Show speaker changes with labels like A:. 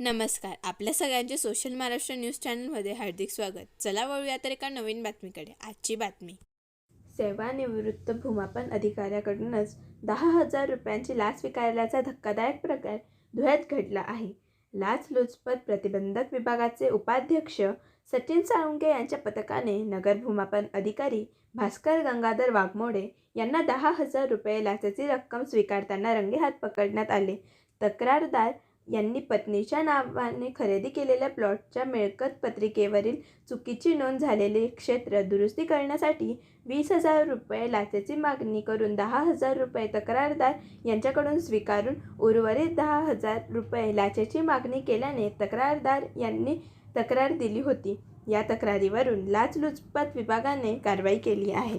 A: नमस्कार. आपल्या सगळ्यांचे सोशल महाराष्ट्र न्यूज चॅनलमध्ये हार्दिक स्वागत. चला वळूया तर एका नवीन बातमीकडे. आजची बातमी. सेवानिवृत्त भूमापन अधिकाऱ्याकडूनच दहा हजार रुपयांची लाच स्वीकारल्याचा धक्कादायक प्रकार धुळ्यात घडला आहे. लाचलुचपत प्रतिबंधक विभागाचे उपाध्यक्ष सचिन साळुंके यांच्या पथकाने नगर भूमापन अधिकारी भास्कर गंगाधर वाघमोडे यांना दहा हजार रुपये लाचेची रक्कम स्वीकारताना रंगेहात पकडण्यात आले. तक्रारदार यांनी पत्नीच्या नावाने खरेदी केलेल्या प्लॉटच्या मिळकत पत्रिकेवरील चुकीची नोंद झालेले क्षेत्र दुरुस्ती करण्यासाठी वीस हजार रुपये लाचेची मागणी करून दहा हजार रुपये तक्रारदार यांच्याकडून स्वीकारून उर्वरित दहा हजार रुपये लाचेची मागणी केल्याने तक्रारदार यांनी तक्रार दिली होती. या तक्रारीवरून लाचलुचपत विभागाने कारवाई केली आहे.